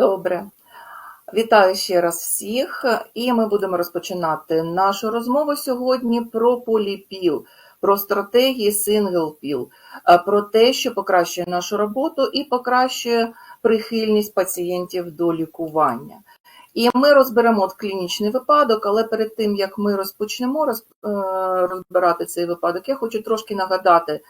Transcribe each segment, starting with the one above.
Добре. Вітаю ще раз всіх, і ми будемо розпочинати нашу розмову сьогодні про поліпіл, про стратегії pill, е, про те, що покращує нашу роботу і покращує прихильність пацієнтів до лікування. І ми розберемо клінічний випадок, але перед тим як ми розпочнемо е, розбирати цей випадок, я хочу трошки нагадати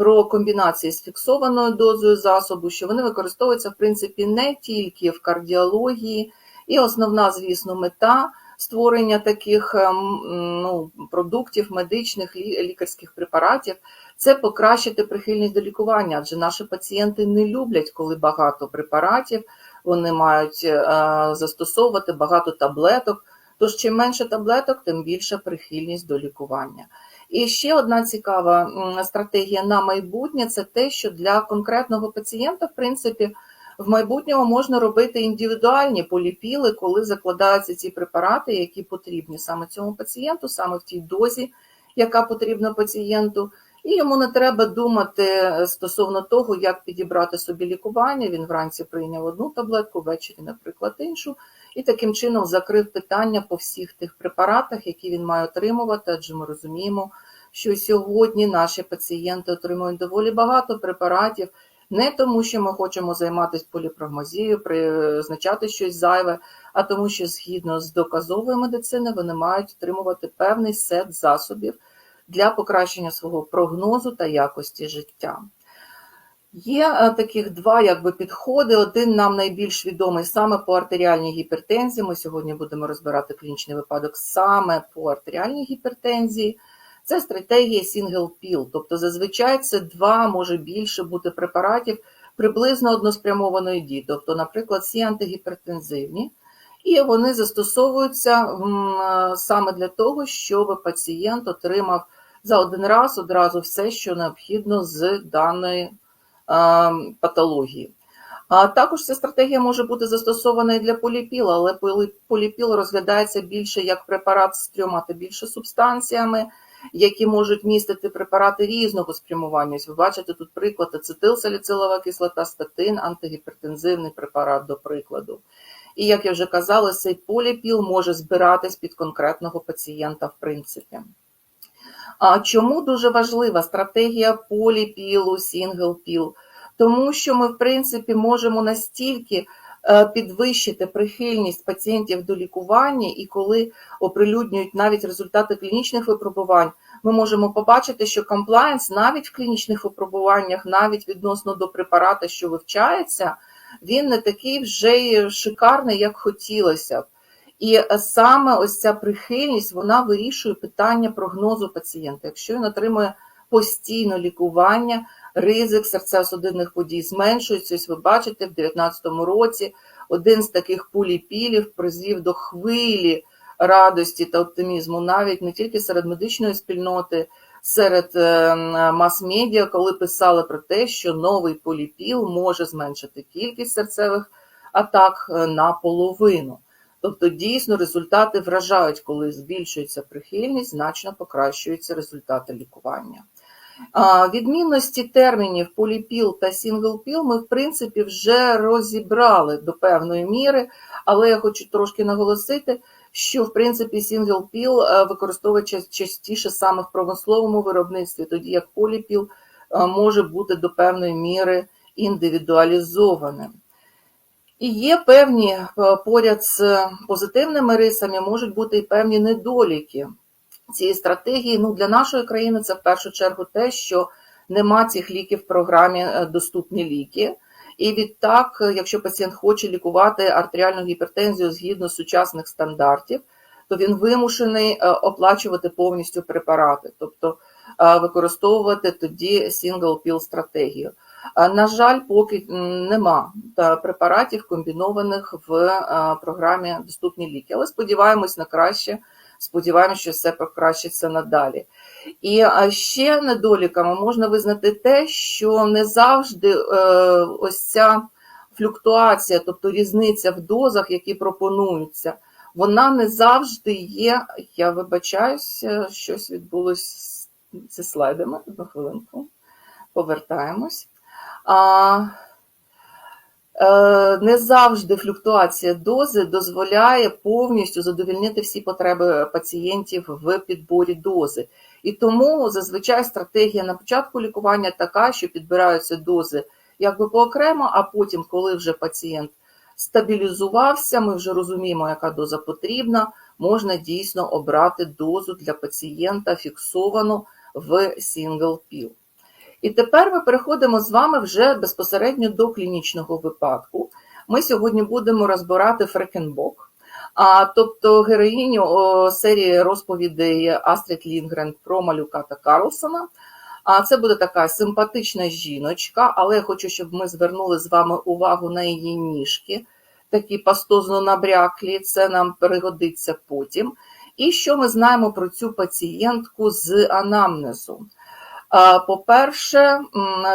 про комбінації з фіксованою дозою засобу, що вони використовуються в принципі не тільки в кардіології, і основна, звісно, мета створення таких ем, ну, продуктів, медичних лікарських препаратів це покращити прихильність до лікування, адже наші пацієнти не люблять, коли багато препаратів, вони мають е, застосовувати багато таблеток. Тож чим менше таблеток, тим більша прихильність до лікування. І ще одна цікава стратегія на майбутнє це те, що для конкретного пацієнта, в принципі, в майбутньому можна робити індивідуальні поліпіли, коли закладаються ці препарати, які потрібні саме цьому пацієнту, саме в тій дозі, яка потрібна пацієнту. І йому не треба думати е, стосовно того, як підібрати собі лікування. Він вранці прийняв одну таблетку, ввечері, наприклад, іншу, і таким чином закрив питання по всіх тих препаратах, які він має отримувати, адже ми розуміємо, що сьогодні наші пацієнти отримують доволі багато препаратів, не тому, що ми хочемо займатися поліпрагмазією, призначати щось зайве, а тому, що згідно з доказовою медициною вони мають отримувати певний сет засобів для покращення свого прогнозу та якості життя. Є е, таких два якби, підходи. Один нам найбільш відомий саме по артеріальній гіпертензії. Ми сьогодні будемо розбирати клінічний випадок саме по артеріальній гіпертензії. Це стратегія single pill, тобто зазвичай це два, може більше бути препаратів приблизно односпрямованої дії. Тобто, наприклад, всі антигіпертензивні, і вони застосовуються саме для того, щоб пацієнт отримав за один раз одразу все, що необхідно з даної патології. А також ця стратегія може бути застосована і для поліпіла, але поліпіл розглядається більше як препарат з трьома та більше субстанціями, які можуть містити препарати різного спрямування. Ось Ви бачите тут приклад ацетилсаліцилова кислота, статин, антигіпертензивний препарат, до прикладу. І як я вже казала, цей поліпіл може збиратись під конкретного пацієнта, в принципі. А чому дуже важлива стратегія поліпілу, сінглпіл? Тому що ми, в принципі, можемо настільки підвищити прихильність пацієнтів до лікування, і коли оприлюднюють навіть результати клінічних випробувань, ми можемо побачити, що комплаєнс навіть в клінічних випробуваннях, навіть відносно до препарата, що вивчається, він не такий вже шикарний, як хотілося б. І е, саме ось ця прихильність вона вирішує питання прогнозу пацієнта. Якщо він отримує постійне лікування, ризик серцево-судинних подій зменшується. Ось ви бачите, в 2019 році один з таких поліпілів призвів до хвилі радості та оптимізму, навіть не тільки серед медичної спільноти, серед е, мас-медіа, коли писали про те, що новий поліпіл може зменшити кількість серцевих атак е, наполовину. Тобто, дійсно, результати вражають, коли збільшується прихильність, значно покращуються результати лікування. Відмінності термінів поліпіл та сінглпіл ми, в принципі, вже розібрали до певної міри, але я хочу трошки наголосити, що в принципі сінглпіл е, використовується частіше саме в промисловому виробництві, тоді як поліпіл е, може бути до певної міри індивідуалізованим. І є певні е, поряд з позитивними рисами, можуть бути і певні недоліки цієї стратегії. Ну, для нашої країни це в першу чергу те, що нема цих ліків в програмі е, доступні ліки. І відтак, е, якщо пацієнт хоче лікувати артеріальну гіпертензію згідно сучасних стандартів, то він вимушений е, оплачувати повністю препарати, тобто використовувати тоді single pill стратегію. На жаль, поки нема препаратів комбінованих в програмі доступні ліки, але сподіваємось на краще. Сподіваємося, що все покращиться надалі. І ще недоліками можна визнати те, що не завжди е, ось ця флюктуація, тобто різниця в дозах, які пропонуються, вона не завжди є. Я вибачаюся, щось відбулося зі слайдами. Одну хвилинку. Повертаємось. А, не завжди флюктуація дози дозволяє повністю задовільнити всі потреби пацієнтів в підборі дози. І тому зазвичай стратегія на початку лікування така, що підбираються дози якби поокремо, а потім, коли вже пацієнт стабілізувався, ми вже розуміємо, яка доза потрібна, можна дійсно обрати дозу для пацієнта фіксовану в single pill. І тепер ми переходимо з вами вже безпосередньо до клінічного випадку. Ми сьогодні будемо розбирати фрекенбок, а тобто героїню о, серії розповідей Астрід Лінгрен про малюка та Карлсона. А це буде така симпатична жіночка, але я хочу, щоб ми звернули з вами увагу на її ніжки, такі пастозно набряклі, це нам пригодиться потім. І що ми знаємо про цю пацієнтку з анамнезу? По-перше,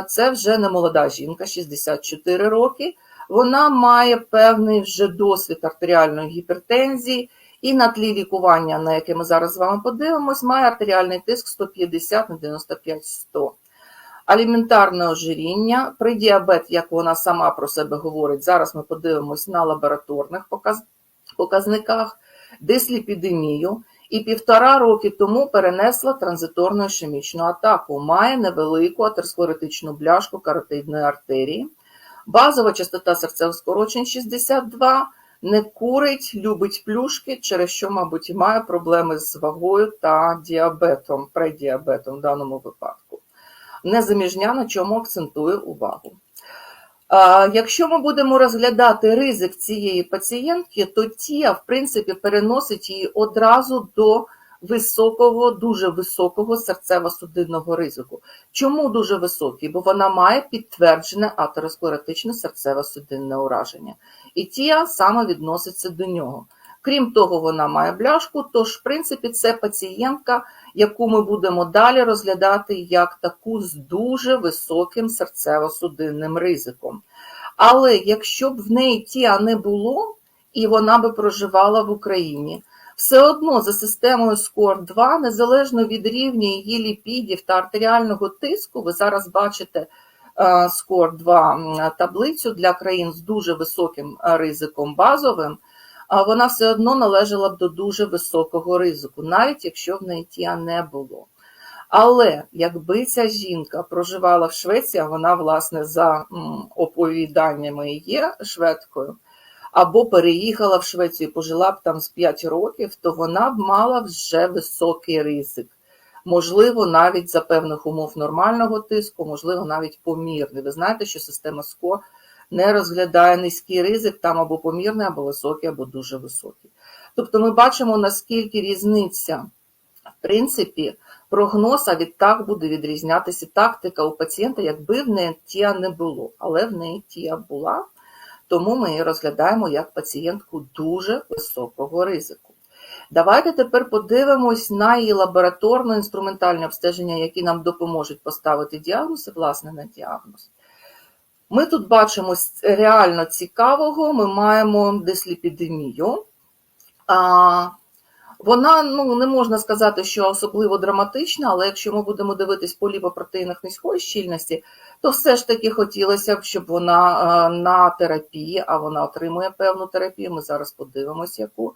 це вже не молода жінка, 64 роки. Вона має певний вже досвід артеріальної гіпертензії, і на тлі лікування, на яке ми зараз з вами подивимось, має артеріальний тиск 150 на 95-100. Аліментарне ожиріння, придіабет, як вона сама про себе говорить, зараз ми подивимось на лабораторних показ- показниках, дисліпідемію, і півтора роки тому перенесла транзиторну ішемічну атаку. Має невелику атеросклеротичну бляшку каротидної артерії, базова частота серцевих скорочень 62, не курить, любить плюшки, через що, мабуть, має проблеми з вагою та діабетом, предіабетом в даному випадку. Незаміжня, на чому акцентує увагу. Якщо ми будемо розглядати ризик цієї пацієнтки, то тія, в принципі, переносить її одразу до високого, дуже високого серцево-судинного ризику. Чому дуже високий? Бо вона має підтверджене атеросклеротичне серцево-судинне ураження. І тія саме відноситься до нього. Крім того, вона має бляшку, тож, в принципі, це пацієнтка, яку ми будемо далі розглядати як таку з дуже високим серцево-судинним ризиком. Але якщо б в неї тіа не було, і вона би проживала в Україні, все одно за системою SCORE-2, незалежно від рівня її ліпідів та артеріального тиску, ви зараз бачите SCORE-2 таблицю для країн з дуже високим ризиком базовим, вона все одно належала б до дуже високого ризику, навіть якщо в неї тіа не було. Але якби ця жінка проживала в Швеції, а вона, власне, за оповіданнями є шведкою, або переїхала в Швецію пожила б там з 5 років, то вона б мала вже високий ризик. Можливо, навіть за певних умов нормального тиску, можливо, навіть помірний. Ви знаєте, що система СКО не розглядає низький ризик, там або помірний, або високий, або дуже високий. Тобто ми бачимо, наскільки різниця, в принципі, прогноз, а відтак буде відрізнятися тактика у пацієнта, якби в неї тіа не було. Але в неї тіа була, тому ми її розглядаємо як пацієнтку дуже високого ризику. Давайте тепер подивимось на її лабораторно-інструментальне обстеження, які нам допоможуть поставити діагноз і, власне, на діагноз. Ми тут бачимо реально цікавого, ми маємо дисліпідемію. А, Вона ну, не можна сказати, що особливо драматична, але якщо ми будемо дивитись по ліпопротеїнах низької щільності, то все ж таки хотілося б, щоб вона на терапії, а вона отримує певну терапію, ми зараз подивимося, яку,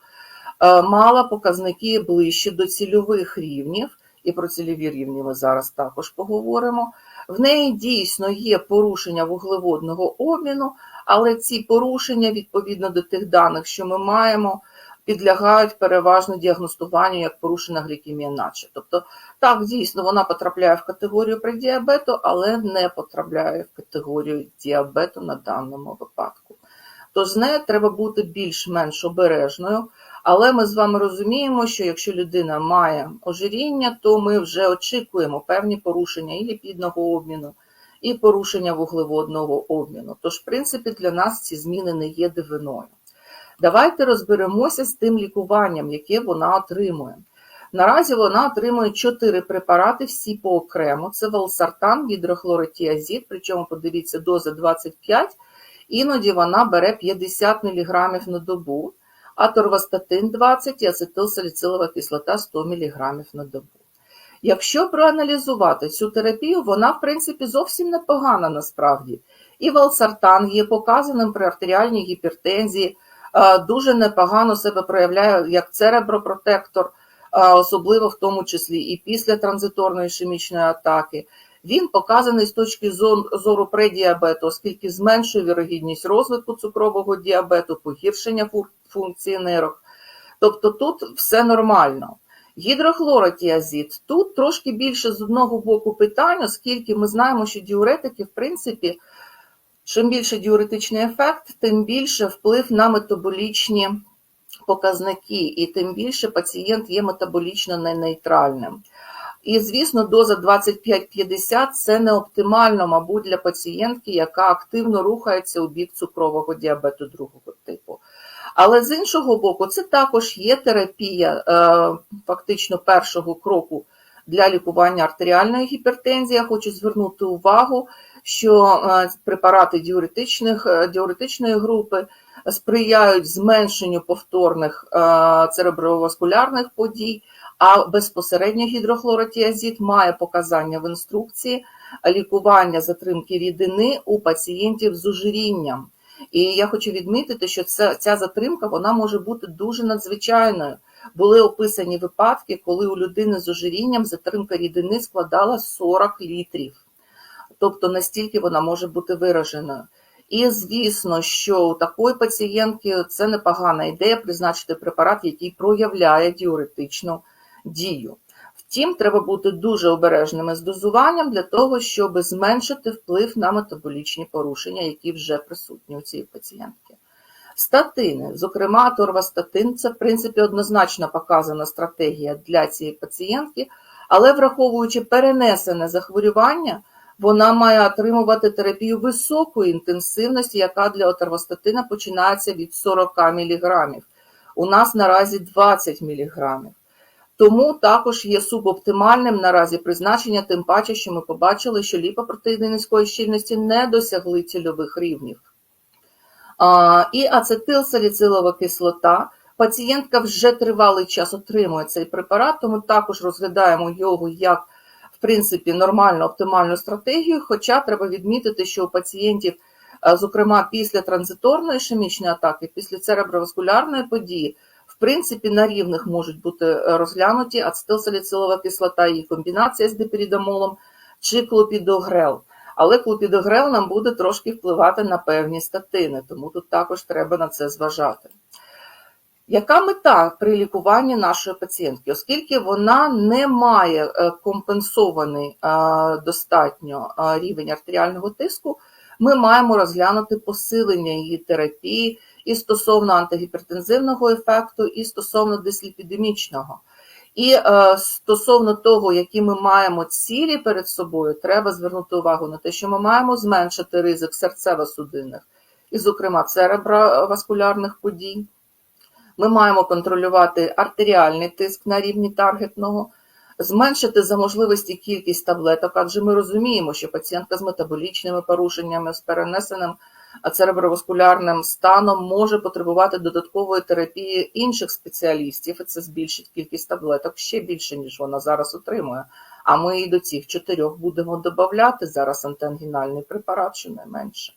мала показники ближче до цільових рівнів, і про цільові рівні ми зараз також поговоримо. В неї дійсно є порушення вуглеводного обміну, але ці порушення, відповідно до тих даних, що ми маємо, підлягають переважно діагностуванню як порушена глікемія наче. Тобто, так, дійсно, вона потрапляє в категорію предіабету, але не потрапляє в категорію діабету на даному випадку. Тож з нею треба бути більш-менш обережною. Але ми з вами розуміємо, що якщо людина має ожиріння, то ми вже очікуємо певні порушення і ліпідного обміну, і порушення вуглеводного обміну. Тож, в принципі, для нас ці зміни не є дивиною. Давайте розберемося з тим лікуванням, яке вона отримує. Наразі вона отримує 4 препарати, всі поокремо. Це валсартан, гідрохлоротіазід, причому, подивіться, доза 25, іноді вона бере 50 мг на добу аторвастатин 20 і ацетилсаліцилова кислота 100 мг на добу. Якщо проаналізувати цю терапію, вона, в принципі, зовсім непогана насправді. І валсартан є показаним при артеріальній гіпертензії, е, дуже непогано себе проявляє як церебропротектор, е, особливо в тому числі і після транзиторної ішемічної атаки. Він показаний з точки зору предіабету, оскільки зменшує вірогідність розвитку цукрового діабету, погіршення функції нирок. Тобто тут все нормально. Гідрохлоротіазид. Тут трошки більше з одного боку питань, оскільки ми знаємо, що діуретики, в принципі, чим більше діуретичний ефект, тим більше вплив на метаболічні показники, і тим більше пацієнт є метаболічно ненейтральним. І, звісно, доза 25-50 це не оптимально, мабуть, для пацієнтки, яка активно рухається у бік цукрового діабету другого типу. Але з іншого боку, це також є терапія е, фактично першого кроку для лікування артеріальної гіпертензії. Я хочу звернути увагу, що е, препарати діуретичних, е, діуретичної групи сприяють зменшенню повторних цереброваскулярних подій, а безпосередньо гідрохлоротіазид має показання в інструкції лікування затримки рідини у пацієнтів з ожирінням. І я хочу відмітити, що ця, ця затримка вона може бути дуже надзвичайною. Були описані випадки, коли у людини з ожирінням затримка рідини складала 40 літрів. Тобто настільки вона може бути вираженою. І звісно, що у такої пацієнтки це непогана ідея призначити препарат, який проявляє діуретичну дію. Втім, треба бути дуже обережними з дозуванням для того, щоб зменшити вплив на метаболічні порушення, які вже присутні у цієї пацієнтки. Статини, зокрема, аторвастатин, це в принципі однозначно показана стратегія для цієї пацієнтки, але враховуючи перенесене захворювання, вона має отримувати терапію високої інтенсивності, яка для аторвастатина починається від 40 мг. У нас наразі 20 мг. Тому також є субоптимальним наразі призначення, тим паче, що ми побачили, що ліпопротеїни низької щільності не досягли цільових рівнів. А, І ацетилсаліцилова кислота. Пацієнтка вже тривалий час отримує цей препарат, тому також розглядаємо його як, в принципі, нормальну оптимальну стратегію. Хоча треба відмітити, що у пацієнтів, зокрема після транзиторної ішемічної атаки, після цереброваскулярної події, принципі, на рівних можуть бути е, розглянуті ацетилсаліцилова кислота і комбінація з диперідамолом чи клопідогрел. Але клопідогрел нам буде трошки впливати на певні статини, тому тут також треба на це зважати. Яка мета при лікуванні нашої пацієнтки? Оскільки вона не має е, компенсований е, достатньо рівень артеріального тиску, ми маємо розглянути посилення її терапії і стосовно антигіпертензивного ефекту, і стосовно дисліпідемічного. І е, стосовно того, які ми маємо цілі перед собою, треба звернути увагу на те, що ми маємо зменшити ризик серцево-судинних, і, зокрема, цереброваскулярних подій. Ми маємо контролювати артеріальний тиск на рівні таргетного, зменшити за можливості кількість таблеток, адже ми розуміємо, що пацієнтка з метаболічними порушеннями, з перенесеним цереброваскулярним станом може потребувати додаткової терапії інших спеціалістів, і це збільшить кількість таблеток ще більше, ніж вона зараз отримує. А ми і до цих чотирьох будемо додати зараз антиангінальний препарат, щонайменше.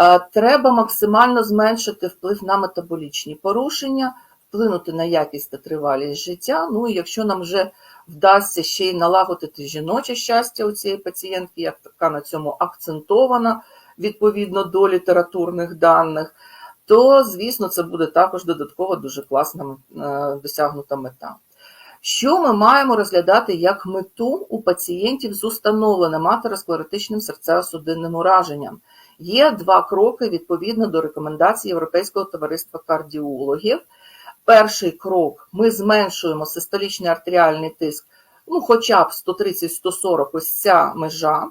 Е, Треба максимально зменшити вплив на метаболічні порушення, вплинути на якість та тривалість життя. Ну і якщо нам вже вдасться ще й налагодити жіноче щастя у цієї пацієнтки, як така на цьому акцентована відповідно до літературних даних, то, звісно, це буде також додатково дуже класна е, досягнута мета. Що ми маємо розглядати як мету у пацієнтів з установленим атеросклеротичним серцево-судинним ураженням? Є два кроки відповідно до рекомендацій Європейського товариства кардіологів. Перший крок: ми зменшуємо систолічний артеріальний тиск, ну, хоча б 130-140, ось ця межа.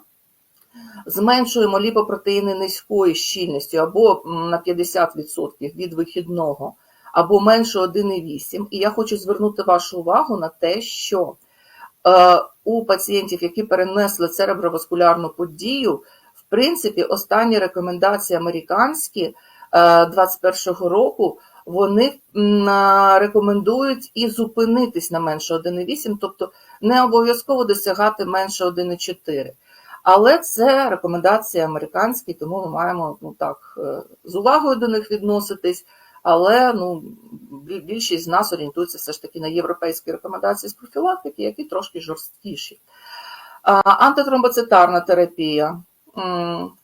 Зменшуємо ліпопротеїни низької щільності або на 50% від вихідного, або менше 1,8. І я хочу звернути вашу увагу на те, що е, у пацієнтів, які перенесли цереброваскулярну подію, в принципі, останні рекомендації американські 2021 року, вони рекомендують і зупинитись на менше 1,8, тобто не обов'язково досягати менше 1,4. Але це рекомендації американські, тому ми маємо ну так е, з увагою до них відноситись. Але ну більшість з нас орієнтується все ж таки на європейські рекомендації з профілактики, які трошки жорсткіші. Антитромбоцитарна терапія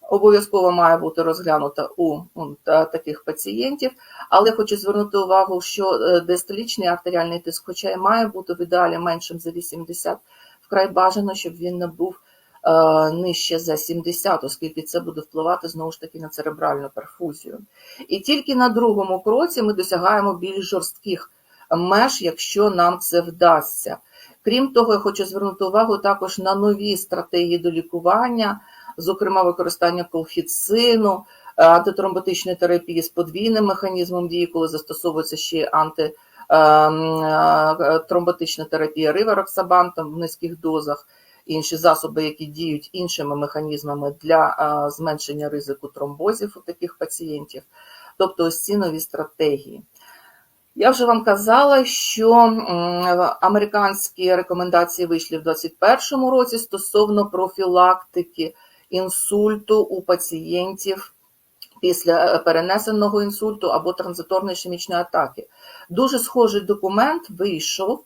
обов'язково має бути розглянута у, таких пацієнтів, але хочу звернути увагу, що е, дистолічний артеріальний тиск, хоча і має бути в ідеалі меншим за 80, вкрай бажано, щоб він не був нижче за 70, оскільки це буде впливати знову ж таки на церебральну перфузію. І тільки на другому кроці ми досягаємо більш жорстких меж, якщо нам це вдасться. Крім того, я хочу звернути увагу також на нові стратегії до лікування, зокрема використання колхіцину, е, антитромботичної терапії з подвійним механізмом дії, коли застосовується ще антитромботична терапія ривароксабантом в низьких дозах, інші засоби, які діють іншими механізмами для зменшення ризику тромбозів у таких пацієнтів. Тобто ось ці нові стратегії. Я вже вам казала, що американські рекомендації вийшли в 2021 році стосовно профілактики інсульту у пацієнтів після е, перенесеного інсульту або транзиторної ішемічної атаки. Дуже схожий документ вийшов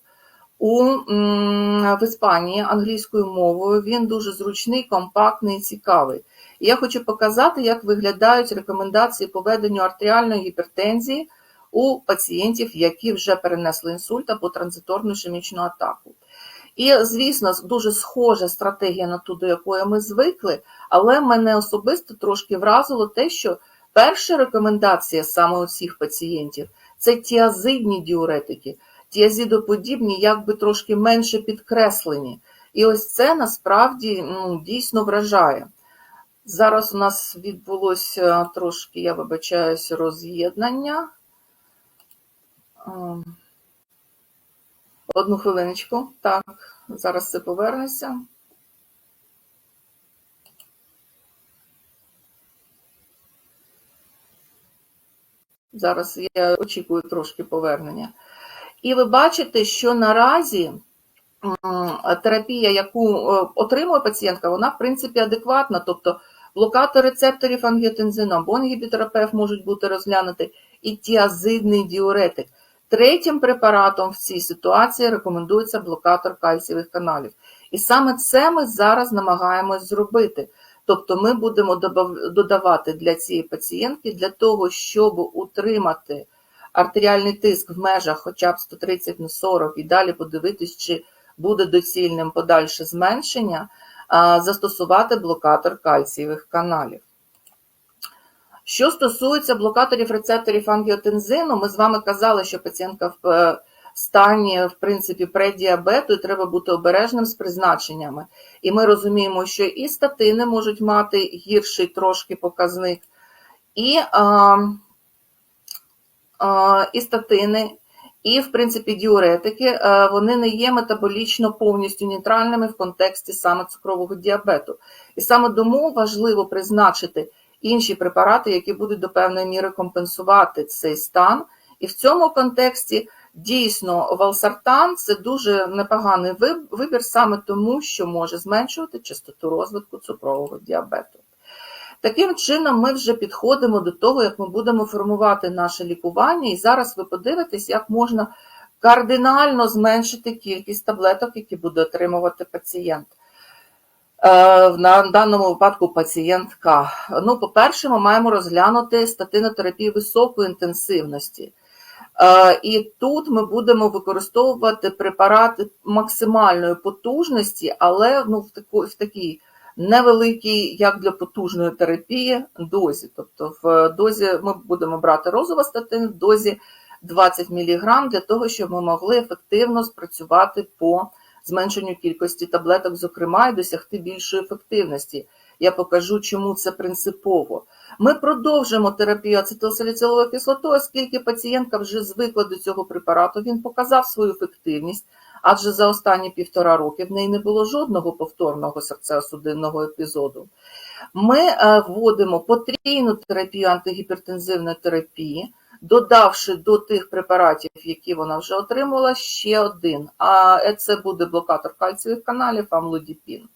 у, в Іспанії англійською мовою. Він дуже зручний, компактний і цікавий. І я хочу показати, як виглядають рекомендації по веденню артеріальної гіпертензії у пацієнтів, які вже перенесли інсульт або транзиторну ішемічну атаку. І, звісно, дуже схожа стратегія на ту, до якої ми звикли, але мене особисто трошки вразило те, що перша рекомендація саме у цих пацієнтів це тіазидні діуретики, тіазідоподібні, якби трошки менше підкреслені. І ось це насправді ну, дійсно вражає. Зараз у нас відбулося трошки, я вибачаюсь, роз'єднання. Ем, Одну хвилиночку. Так, зараз це повернеться. Зараз я очікую трошки повернення. І ви бачите, що наразі терапія, яку е, отримує пацієнтка, вона в принципі адекватна. Тобто блокатор рецепторів ангіотензину або інгібітерапевт можуть бути розглянуті, і тіазидний діуретик. Третім препаратом в цій ситуації рекомендується блокатор кальцієвих каналів. І саме це ми зараз намагаємось зробити. Тобто ми будемо додавати для цієї пацієнтки для того, щоб утримати артеріальний тиск в межах хоча б 130 на 40 і далі подивитись, чи буде доцільним подальше зменшення, застосувати блокатор кальцієвих каналів. Що стосується блокаторів рецепторів ангіотензину, ми з вами казали, що пацієнтка в е, стані, в принципі, преддіабету і треба бути обережним з призначеннями. І ми розуміємо, що і статини можуть мати гірший трошки показник, і, а, і статини, і, в принципі, діуретики, е, вони не є метаболічно повністю нейтральними в контексті саме цукрового діабету. І саме тому важливо призначити інші препарати, які будуть до певної міри компенсувати цей стан. І в цьому контексті дійсно валсартан це дуже непоганий вибір саме тому, що може зменшувати частоту розвитку цукрового діабету. Таким чином, ми вже підходимо до того, як ми будемо формувати наше лікування, і зараз ви подивитесь, як можна кардинально зменшити кількість таблеток, які буде отримувати пацієнт. Е, На даному випадку пацієнтка. Ну, по-перше, ми маємо розглянути статинотерапію високої інтенсивності. Е, І тут ми будемо використовувати препарати максимальної потужності, але ну, в, такій невеликій, як для потужної терапії, дозі. Тобто в дозі ми будемо брати розовостатин в дозі 20 мг для того, щоб ми могли ефективно спрацювати по зменшенню кількості таблеток, зокрема, і досягти більшої ефективності. Я покажу, чому це принципово. Ми продовжимо терапію ацетилсаліциловою кислотою, оскільки пацієнтка вже звикла до цього препарату, він показав свою ефективність, адже за останні півтора роки в неї не було жодного повторного серцево-судинного епізоду. Ми е, вводимо потрійну терапію антигіпертензивної терапії, додавши до тих препаратів, які вона вже отримала, ще один. А це буде блокатор кальцієвих каналів, амлодіпін.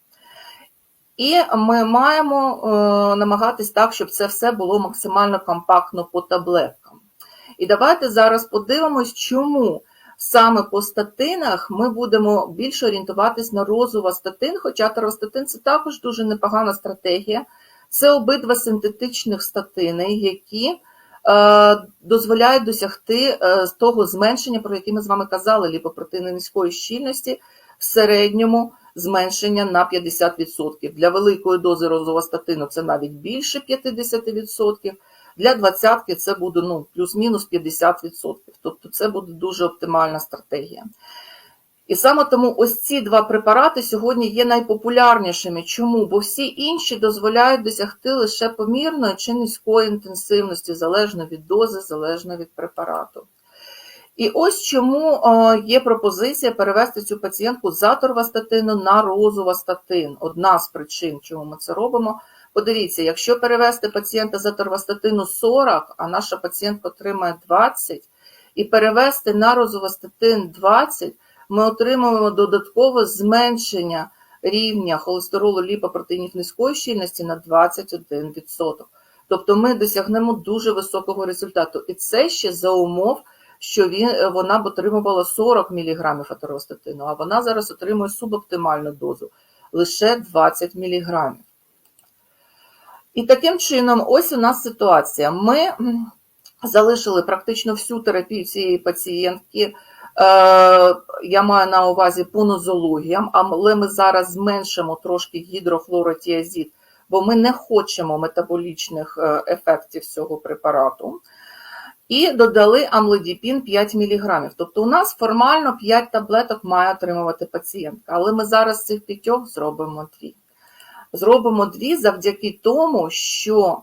І ми маємо е, намагатись так, щоб це все було максимально компактно по таблеткам. І давайте зараз подивимось, чому саме по статинах ми будемо більше орієнтуватись на розовостатин, хоча теростатин це також дуже непогана стратегія. Це обидва синтетичних статини, які е, дозволяють досягти е, того зменшення, про яке ми з вами казали, ліпопротеїни низької щільності в середньому зменшення на 50%. Для великої дози розовостатину це навіть більше 50%. Для двадцятки це буде ну, плюс-мінус 50%. Тобто це буде дуже оптимальна стратегія. І саме тому ось ці два препарати сьогодні є найпопулярнішими. Чому? Бо всі інші дозволяють досягти лише помірної чи низької інтенсивності, залежно від дози, залежно від препарату. І ось чому е, є пропозиція перевести цю пацієнтку з аторвастатину на розовастатин. Одна з причин, чому ми це робимо. Подивіться, якщо перевести пацієнта з аторвастатину 40, а наша пацієнтка отримає 20, і перевести на розовастатин 20, ми отримуємо додаткове зменшення рівня холестеролу ліпопротеїнів низької щільності на 21%. Тобто ми досягнемо дуже високого результату. І це ще за умов, що він, вона б отримувала 40 мг аторвастатину, а вона зараз отримує субоптимальну дозу лише 20 мг. І таким чином, ось у нас ситуація. Ми залишили практично всю терапію цієї пацієнтки. Е, я маю на увазі по нозологіям, але ми зараз зменшимо трошки гідрохлоротіазід, бо ми не хочемо метаболічних е, ефектів цього препарату. І додали амлодіпін 5 мг. Тобто у нас формально 5 таблеток має отримувати пацієнтка, але ми зараз цих п'ятьох зробимо дві зробимо дві завдяки тому, що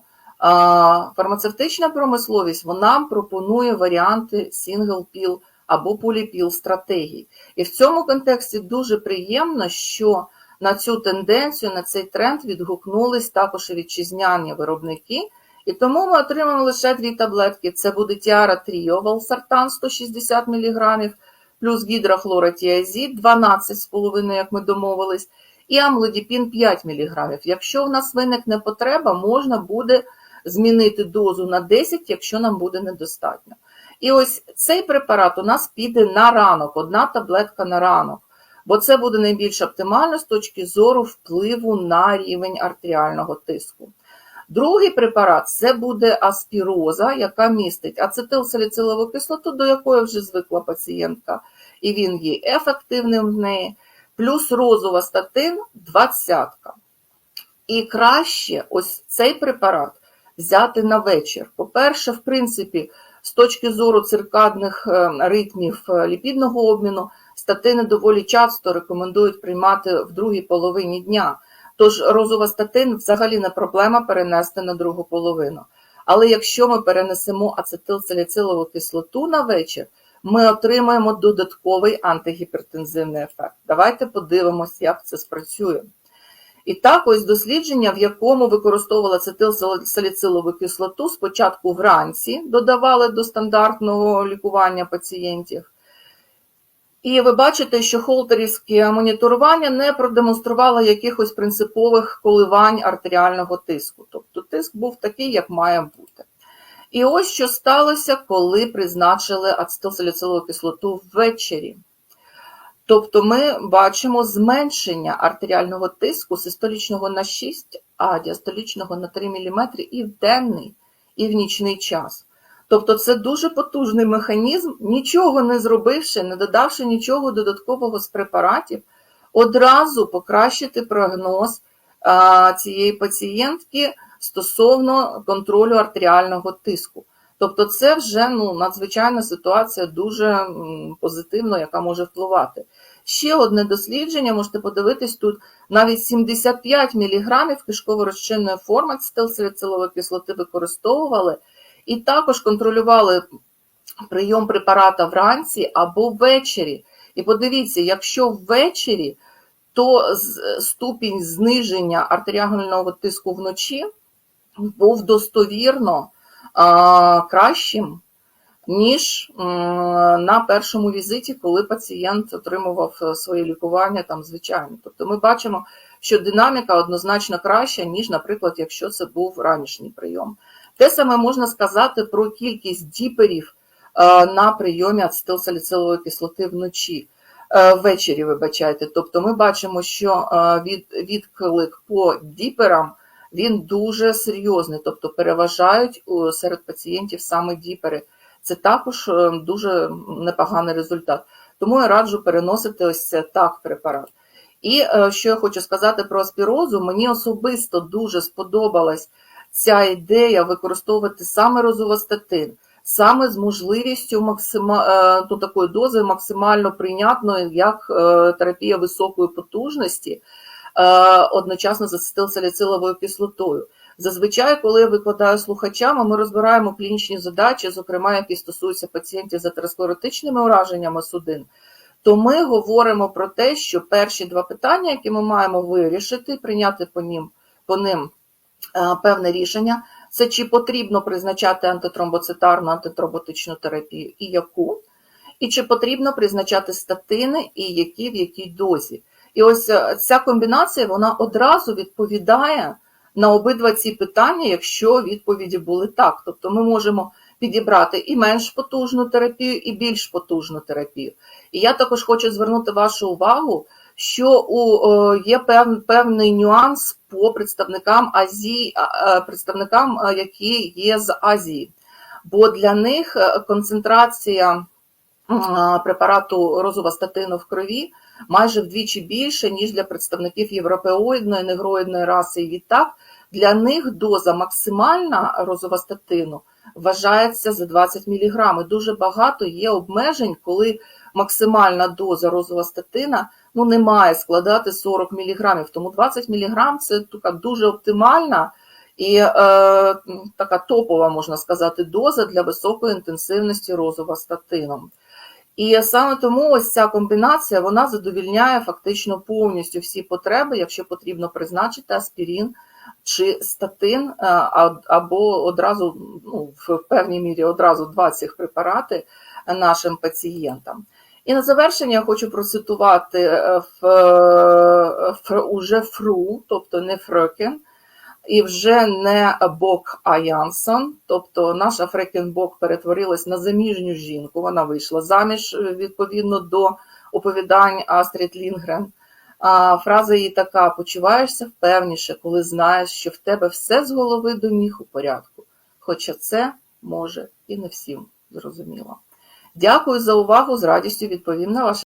фармацевтична промисловість вона пропонує варіанти single-pill або поліпіл стратегій. І в цьому контексті дуже приємно, що на цю тенденцію, на цей тренд відгукнулись також і вітчизняні виробники. І тому ми отримаємо лише дві таблетки. Це буде Тіара Тріо, Валсартан 160 мг, плюс гідрохлоротіазід 12,5, як ми домовились і амлодіпін 5 мг. Якщо в нас виникне потреба, можна буде змінити дозу на 10, якщо нам буде недостатньо. І ось цей препарат у нас піде на ранок, одна таблетка на ранок, бо це буде найбільш оптимально з точки зору впливу на рівень артеріального тиску. Другий препарат це буде аспіроза, яка містить ацетилсаліцилову кислоту, до якої вже звикла пацієнтка, і він є ефективним в неї плюс розова статин двадцятка. І краще ось цей препарат взяти на вечір. По-перше, в принципі, з точки зору циркадних е, ритмів е, ліпідного обміну, статини доволі часто рекомендують приймати в другій половині дня. Тож розова статин взагалі не проблема перенести на другу половину. Але якщо ми перенесемо ацетилсаліцилову кислоту на вечір, ми отримаємо додатковий антигіпертензивний ефект. Давайте подивимося, як це спрацює. І так, ось дослідження, в якому використовували ацетилсаліцилову кислоту, спочатку вранці додавали до стандартного лікування пацієнтів. І ви бачите, що холтерівське моніторування не продемонструвало якихось принципових коливань артеріального тиску. Тобто тиск був такий, як має бути. І ось що сталося, коли призначили ацетилсаліцилову кислоту ввечері. Тобто ми бачимо зменшення артеріального тиску систолічного на 6, а діастолічного на 3 мм і в денний, і в нічний час. Тобто це дуже потужний механізм, нічого не зробивши, не додавши нічого додаткового з препаратів, одразу покращити прогноз цієї пацієнтки стосовно контролю артеріального тиску. Тобто, це вже ну, надзвичайна ситуація, дуже позитивна, яка може впливати. Ще одне дослідження, можете подивитись, тут навіть 75 мг кишково-розчинної форми цитилсаліцилової кислоти використовували і також контролювали прийом препарата вранці або ввечері. І подивіться, якщо ввечері, то ступінь зниження артеріального тиску вночі був достовірно кращим, ніж на першому візиті, коли пацієнт отримував е, своє лікування там звичайно. Тобто ми бачимо, що динаміка однозначно краща, ніж, наприклад, якщо це був ранішній прийом. Те саме можна сказати про кількість діперів е, на прийомі ацетилсаліцилової кислоти вночі. Е, Ввечері, вибачайте. Тобто ми бачимо, що від, відклик по діперам він дуже серйозний, тобто переважають серед пацієнтів саме діпери. Це також е, дуже непоганий результат. Тому я раджу переносити ось так препарат. І е, що я хочу сказати про аспірозу, мені особисто дуже сподобалась ця ідея використовувати саме розовостатин, саме з можливістю максима... е, ну, такої дози максимально прийнятної, як терапія високої потужності, одночасно з ацетилсаліциловою кислотою. Зазвичай, коли я викладаю слухачам, ми розбираємо клінічні задачі, зокрема, які стосуються пацієнтів з атеросклеротичними ураженнями судин, то ми говоримо про те, що перші два питання, які ми маємо вирішити, прийняти по ним, по ним е, певне рішення, це чи потрібно призначати антитромбоцитарну антитромботичну терапію і яку, і чи потрібно призначати статини і які в якій дозі. І ось е, ця комбінація вона одразу відповідає на обидва ці питання, якщо відповіді були так. Тобто ми можемо підібрати і менш потужну терапію, і більш потужну терапію. І я також хочу звернути вашу увагу, що у, е, є пев, певний нюанс по представникам Азії, е, представникам, які є з Азії. Бо для них концентрація препарату розовостатину в крові майже вдвічі більше, ніж для представників європеоїдної, негроїдної раси. І відтак для них доза максимальна розовостатину вважається за 20 мг. Дуже багато є обмежень, коли максимальна доза розовостатина ну, не має складати 40 мг. Тому 20 мг це така дуже оптимальна і е, така топова, можна сказати, доза для високої інтенсивності розовостатином. І саме тому ось ця комбінація вона задовільняє фактично повністю всі потреби, якщо потрібно призначити аспірин чи статин, е, або одразу ну, в певній мірі одразу два цих препарати нашим пацієнтам. І на завершення я хочу процитувати е, в, в уже фру, тобто не фрöken, і вже не Бок, а Янсон. Тобто наша Фрекенбок перетворилась на заміжню жінку. Вона вийшла заміж е, відповідно до оповідань Астрід Лінгрен. А фраза її така: почуваєшся впевніше, коли знаєш, що в тебе все з голови до ніг у порядку. Хоча це може і не всім зрозуміло. Дякую за увагу. З радістю відповім на ваше